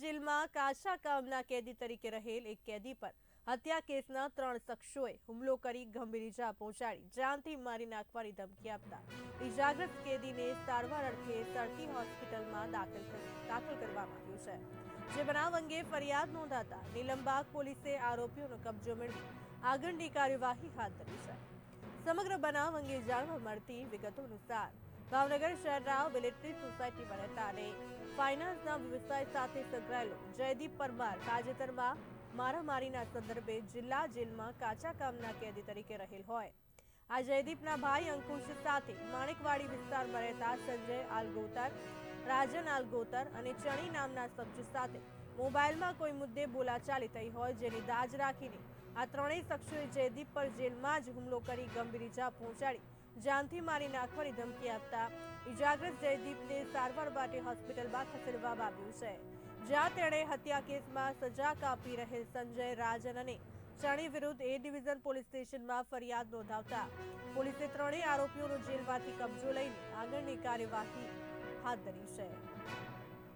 જેલમાં કાચા કામના કેદી તરીકે રહેલ એક કેદી પર હત્યા કેસના ત્રણ શખ્સોએ હુમલો કરી ગંભીર ઈજા પહોંચાડી, જાનથી મારી નાખવાની ધમકી આપતા ઈજાગ્રસ્ત કેદીને સારવાર અર્થે સરટી હોસ્પિટલમાં દાખલ દાખલ કરવામાં આવ્યું છે. જે બનાવ અંગે ફરિયાદ નોંધાતા નીલમબાગ પોલીસે આરોપીઓનો કબજો મેળવી આગળની કાર્યવાહી હાથ ધરી છે. સમગ્ર બનાવ અંગે જાણવા મળતી વિગતો અનુસાર ભાવનગર શહેરના મિલિટરી સોસાયટી રહેતા અને ફાઇનાન્સના વ્યવસાય સાથે સંકળાયેલો જયદીપ પરમાર તાજેતરમાં મારામારીના સંદર્ભે જિલ્લા જેલમાં કાચા કામના કેદી તરીકે રહેલ હોય. આ જયદીપના ભાઈ અંકુશ સાથે માણેકવાડી વિસ્તારમાં રહેતા સંજય આલગોતર, રાજન આલગોતર અને ચણી નામના શખ્સ સાથે મોબાઈલમાં કોઈ મુદ્દે બોલાચાલી થઈ હોય જેની દાજ રાખીને આ ત્રણેય શખ્સોએ જયદીપ પર જેલમાં જ હુમલો કરી ગંભીર ઇજા પહોંચાડી. જાનથી મારી નાખવાની ધમકી આપતા ઇજાગ્રસ્ત જયદીપને સારવાર માટે હોસ્પિટલમાં ખસેડવામાં આવ્યું છે. જ્યાં તેણે હત્યા કેસમાં સજા કાપી રહેલ સંજય રાજન અને ચણી વિરુદ્ધ એ ડિવિઝન પોલીસ સ્ટેશનમાં ફરિયાદ નોંધાવતા પોલીસે ત્રણેય આરોપીઓનો જેલમાંથી કબજો લઈને આગળની કાર્યવાહી હાથ ધરી છે.